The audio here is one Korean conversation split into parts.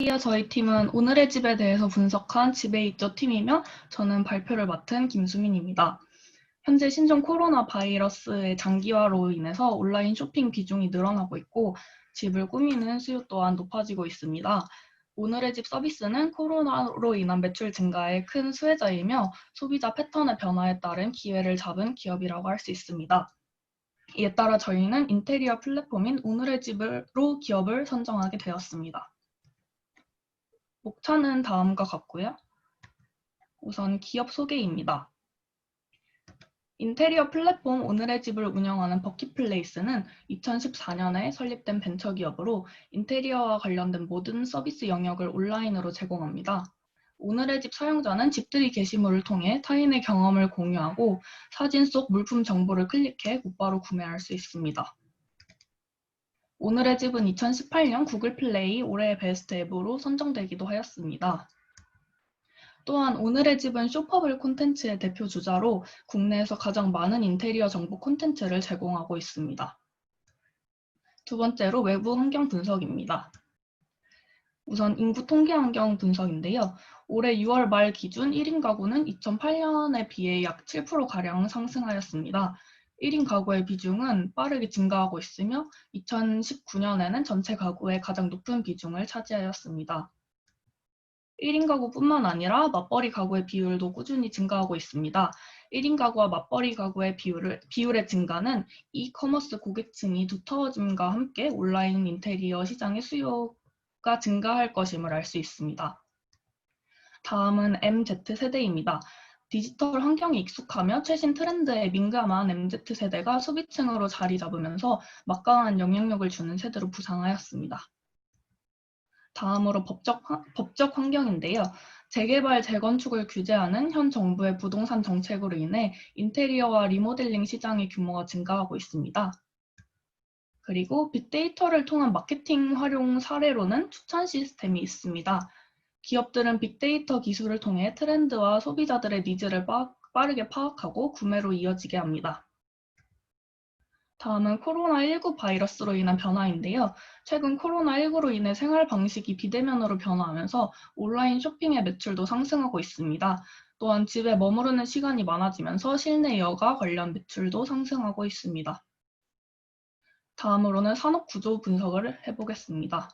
이어 저희 팀은 오늘의 집에 대해서 분석한 집에 있죠 팀이며 저는 발표를 맡은 김수민입니다. 현재 신종 코로나 바이러스의 장기화로 인해서 온라인 쇼핑 비중이 늘어나고 있고 집을 꾸미는 수요 또한 높아지고 있습니다. 오늘의 집 서비스는 코로나로 인한 매출 증가의 큰 수혜자이며 소비자 패턴의 변화에 따른 기회를 잡은 기업이라고 할 수 있습니다. 이에 따라 저희는 인테리어 플랫폼인 오늘의 집으로 기업을 선정하게 되었습니다. 목차는 다음과 같고요. 우선 기업 소개입니다. 인테리어 플랫폼 오늘의 집을 운영하는 버킷플레이스는 2014년에 설립된 벤처기업으로 인테리어와 관련된 모든 서비스 영역을 온라인으로 제공합니다. 오늘의 집 사용자는 집들이 게시물을 통해 타인의 경험을 공유하고 사진 속 물품 정보를 클릭해 곧바로 구매할 수 있습니다. 오늘의 집은 2018년 구글 플레이 올해의 베스트 앱으로 선정되기도 하였습니다. 또한 오늘의 집은 쇼퍼블 콘텐츠의 대표 주자로 국내에서 가장 많은 인테리어 정보 콘텐츠를 제공하고 있습니다. 두 번째로 외부 환경 분석입니다. 우선 인구 통계 환경 분석인데요. 올해 6월 말 기준 1인 가구는 2008년에 비해 약 7%가량 상승하였습니다. 1인 가구의 비중은 빠르게 증가하고 있으며 2019년에는 전체 가구의 가장 높은 비중을 차지하였습니다. 1인 가구뿐만 아니라 맞벌이 가구의 비율도 꾸준히 증가하고 있습니다. 1인 가구와 맞벌이 가구의 비율을, 비율의 증가는 이커머스 고객층이 두터워짐과 함께 온라인 인테리어 시장의 수요가 증가할 것임을 알 수 있습니다. 다음은 MZ세대입니다. 디지털 환경에 익숙하며 최신 트렌드에 민감한 MZ세대가 소비층으로 자리 잡으면서 막강한 영향력을 주는 세대로 부상하였습니다. 다음으로 법적, 법적 환경인데요. 재개발, 재건축을 규제하는 현 정부의 부동산 정책으로 인해 인테리어와 리모델링 시장의 규모가 증가하고 있습니다. 그리고 빅데이터를 통한 마케팅 활용 사례로는 추천 시스템이 있습니다. 기업들은 빅데이터 기술을 통해 트렌드와 소비자들의 니즈를 빠르게 파악하고 구매로 이어지게 합니다. 다음은 코로나19 바이러스로 인한 변화인데요. 최근 코로나19로 인해 생활 방식이 비대면으로 변화하면서 온라인 쇼핑의 매출도 상승하고 있습니다. 또한 집에 머무르는 시간이 많아지면서 실내 여가 관련 매출도 상승하고 있습니다. 다음으로는 산업 구조 분석을 해보겠습니다.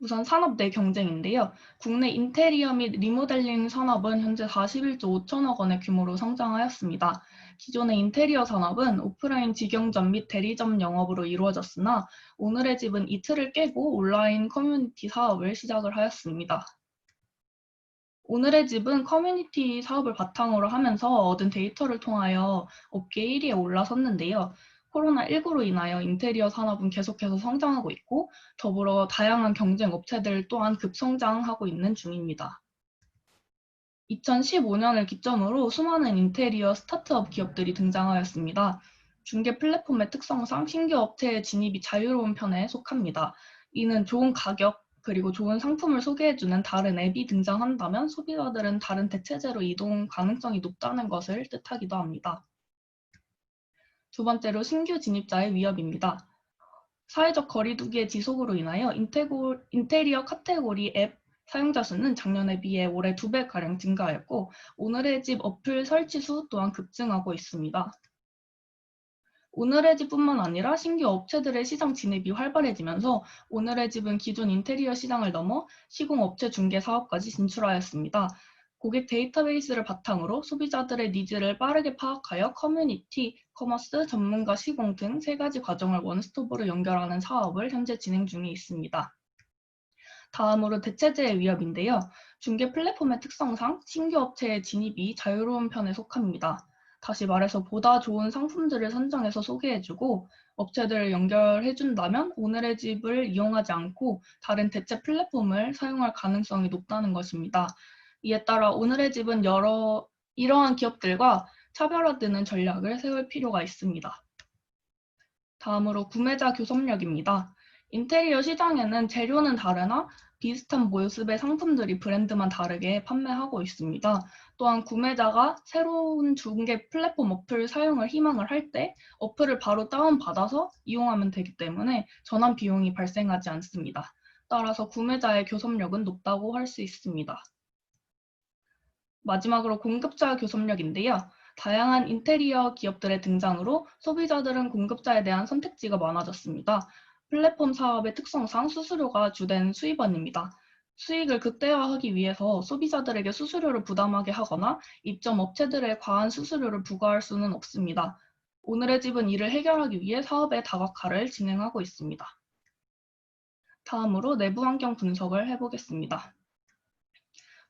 우선 산업 내 경쟁인데요. 국내 인테리어 및 리모델링 산업은 현재 41조 5천억 원의 규모로 성장하였습니다. 기존의 인테리어 산업은 오프라인 직영점 및 대리점 영업으로 이루어졌으나 오늘의 집은 이틀을 깨고 온라인 커뮤니티 사업을 시작을 하였습니다. 오늘의 집은 커뮤니티 사업을 바탕으로 하면서 얻은 데이터를 통하여 업계 1위에 올라섰는데요. 코로나19로 인하여 인테리어 산업은 계속해서 성장하고 있고 더불어 다양한 경쟁 업체들 또한 급성장하고 있는 중입니다. 2015년을 기점으로 수많은 인테리어 스타트업 기업들이 등장하였습니다. 중개 플랫폼의 특성상 신규 업체의 진입이 자유로운 편에 속합니다. 이는 좋은 가격 그리고 좋은 상품을 소개해주는 다른 앱이 등장한다면 소비자들은 다른 대체제로 이동 가능성이 높다는 것을 뜻하기도 합니다. 두 번째로 신규 진입자의 위협입니다. 사회적 거리두기의 지속으로 인하여 인테고, 인테리어 카테고리 앱 사용자 수는 작년에 비해 올해 2배가량 증가하였고 오늘의 집 어플 설치 수 또한 급증하고 있습니다. 오늘의 집뿐만 아니라 신규 업체들의 시장 진입이 활발해지면서 오늘의 집은 기존 인테리어 시장을 넘어 시공업체 중개 사업까지 진출하였습니다. 고객 데이터베이스를 바탕으로 소비자들의 니즈를 빠르게 파악하여 커뮤니티, 커머스, 전문가 시공 등 세 가지 과정을 원스톱으로 연결하는 사업을 현재 진행 중에 있습니다. 다음으로 대체제의 위협인데요. 중개 플랫폼의 특성상 신규 업체의 진입이 자유로운 편에 속합니다. 다시 말해서 보다 좋은 상품들을 선정해서 소개해주고 업체들을 연결해준다면 오늘의 집을 이용하지 않고 다른 대체 플랫폼을 사용할 가능성이 높다는 것입니다. 이에 따라 오늘의 집은 여러 이러한 기업들과 차별화되는 전략을 세울 필요가 있습니다. 다음으로 구매자 교섭력입니다. 인테리어 시장에는 재료는 다르나 비슷한 모습의 상품들이 브랜드만 다르게 판매하고 있습니다. 또한 구매자가 새로운 중개 플랫폼 어플 사용을 희망을 할 때 어플을 바로 다운받아서 이용하면 되기 때문에 전환 비용이 발생하지 않습니다. 따라서 구매자의 교섭력은 높다고 할 수 있습니다. 마지막으로 공급자 교섭력인데요. 다양한 인테리어 기업들의 등장으로 소비자들은 공급자에 대한 선택지가 많아졌습니다. 플랫폼 사업의 특성상 수수료가 주된 수입원입니다. 수익을 극대화하기 위해서 소비자들에게 수수료를 부담하게 하거나 입점 업체들의 과한 수수료를 부과할 수는 없습니다. 오늘의 집은 이를 해결하기 위해 사업의 다각화를 진행하고 있습니다. 다음으로 내부 환경 분석을 해보겠습니다.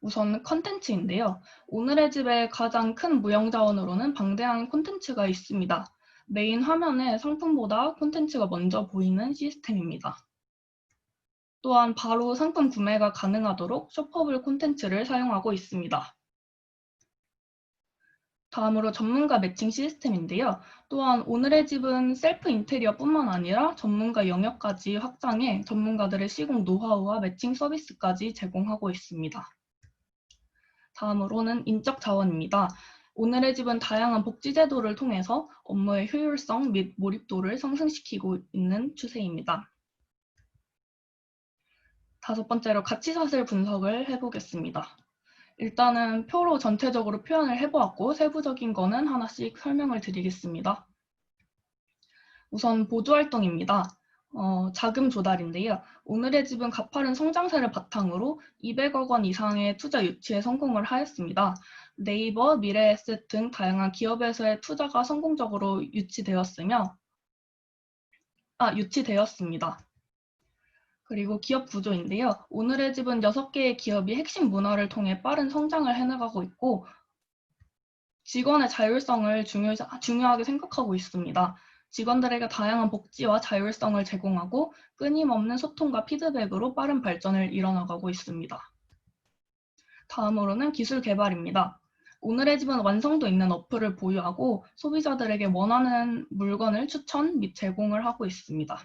우선 컨텐츠인데요. 오늘의 집의 가장 큰 무형 자원으로는 방대한 콘텐츠가 있습니다. 메인 화면에 상품보다 콘텐츠가 먼저 보이는 시스템입니다. 또한 바로 상품 구매가 가능하도록 쇼퍼블 콘텐츠를 사용하고 있습니다. 다음으로 전문가 매칭 시스템인데요. 또한 오늘의 집은 셀프 인테리어뿐만 아니라 전문가 영역까지 확장해 전문가들의 시공 노하우와 매칭 서비스까지 제공하고 있습니다. 다음으로는 인적 자원입니다. 오늘의 집은 다양한 복지 제도를 통해서 업무의 효율성 및 몰입도를 상승시키고 있는 추세입니다. 다섯 번째로 가치사슬 분석을 해보겠습니다. 일단은 표로 전체적으로 표현을 해보았고 세부적인 거는 하나씩 설명을 드리겠습니다. 우선 보조활동입니다. 어, 자금 조달인데요. 오늘의 집은 가파른 성장세를 바탕으로 200억 원 이상의 투자 유치에 성공을 하였습니다. 네이버, 미래에셋 등 다양한 기업에서의 투자가 성공적으로 유치되었으며 아, 유치되었습니다. 그리고 기업 구조인데요. 오늘의 집은 6개의 기업이 핵심 문화를 통해 빠른 성장을 해나가고 있고 직원의 자율성을 중요, 중요하게 생각하고 있습니다. 직원들에게 다양한 복지와 자율성을 제공하고 끊임없는 소통과 피드백으로 빠른 발전을 이뤄나가고 있습니다. 다음으로는 기술 개발입니다. 오늘의 집은 완성도 있는 어플을 보유하고 소비자들에게 원하는 물건을 추천 및 제공을 하고 있습니다.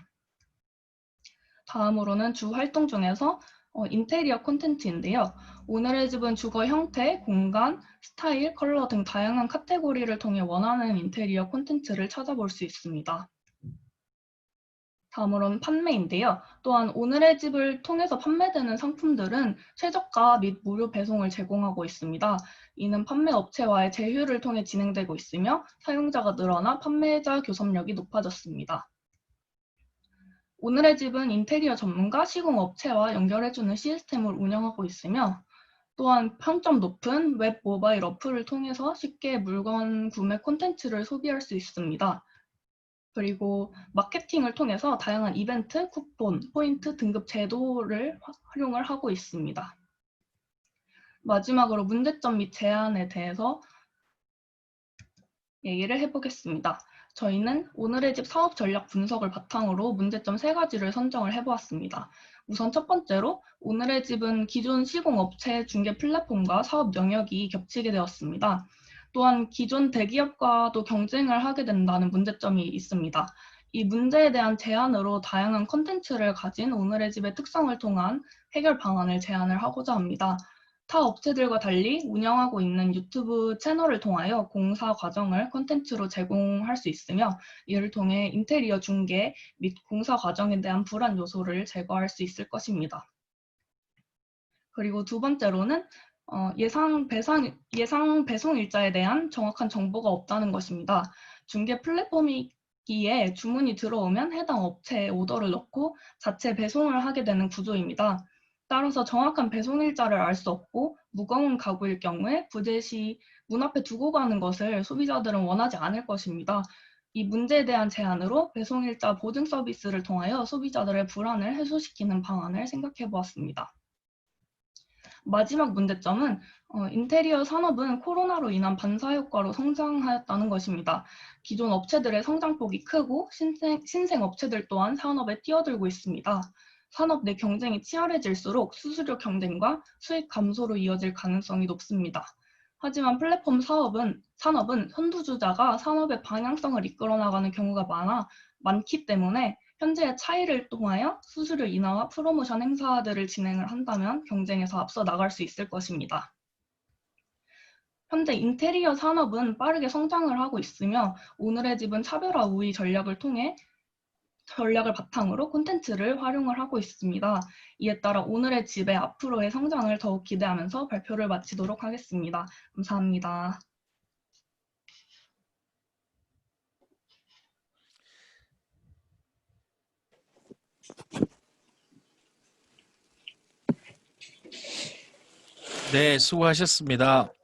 다음으로는 주 활동 중에서 어, 인테리어 콘텐츠인데요. 오늘의 집은 주거 형태, 공간, 스타일, 컬러 등 다양한 카테고리를 통해 원하는 인테리어 콘텐츠를 찾아볼 수 있습니다. 다음으로는 판매인데요. 또한 오늘의 집을 통해서 판매되는 상품들은 최저가 및 무료 배송을 제공하고 있습니다. 이는 판매 업체와의 제휴를 통해 진행되고 있으며 사용자가 늘어나 판매자 교섭력이 높아졌습니다. 오늘의 집은 인테리어 전문가 시공업체와 연결해주는 시스템을 운영하고 있으며 또한 평점 높은 웹 모바일 어플을 통해서 쉽게 물건 구매 콘텐츠를 소비할 수 있습니다. 그리고 마케팅을 통해서 다양한 이벤트, 쿠폰, 포인트 등급 제도를 활용을 하고 있습니다. 마지막으로 문제점 및 제안에 대해서 얘기를 해보겠습니다. 저희는 오늘의 집 사업 전략 분석을 바탕으로 문제점 세 가지를 선정을 해보았습니다. 우선 첫 번째로 오늘의 집은 기존 시공업체 중개 플랫폼과 사업 영역이 겹치게 되었습니다. 또한 기존 대기업과도 경쟁을 하게 된다는 문제점이 있습니다. 이 문제에 대한 제안으로 다양한 컨텐츠를 가진 오늘의 집의 특성을 통한 해결 방안을 제안을 하고자 합니다. 타 업체들과 달리 운영하고 있는 유튜브 채널을 통하여 공사 과정을 콘텐츠로 제공할 수 있으며 이를 통해 인테리어 중개 및 공사 과정에 대한 불안 요소를 제거할 수 있을 것입니다. 그리고 두 번째로는 어, 예상, 배상, 예상 배송 일자에 대한 정확한 정보가 없다는 것입니다. 중개 플랫폼이기에 주문이 들어오면 해당 업체에 오더를 넣고 자체 배송을 하게 되는 구조입니다. 따라서 정확한 배송 일자를 알 수 없고 무거운 가구일 경우에 부재 시문 앞에 두고 가는 것을 소비자들은 원하지 않을 것입니다. 이 문제에 대한 제안으로 배송일자 보증 서비스를 통하여 소비자들의 불안을 해소시키는 방안을 생각해 보았습니다. 마지막 문제점은 어, 인테리어 산업은 코로나로 인한 반사 효과로 성장하였다는 것입니다. 기존 업체들의 성장폭이 크고 신생, 신생 업체들 또한 산업에 뛰어들고 있습니다. 산업 내 경쟁이 치열해질수록 수수료 경쟁과 수익 감소로 이어질 가능성이 높습니다. 하지만 플랫폼 사업은 산업은 선두주자가 산업의 방향성을 이끌어 나가는 경우가 많아 많기 때문에 현재의 차이를 통하여 수수료 인하와 프로모션 행사들을 진행을 한다면 경쟁에서 앞서 나갈 수 있을 것입니다. 현재 인테리어 산업은 빠르게 성장을 하고 있으며 오늘의 집은 차별화 우위 전략을 통해 전략을 바탕으로 콘텐츠를 활용을 하고 있습니다. 이에 따라 오늘의 집의 앞으로의 성장을 더욱 기대하면서 발표를 마치도록 하겠습니다. 감사합니다. 네, 수고하셨습니다.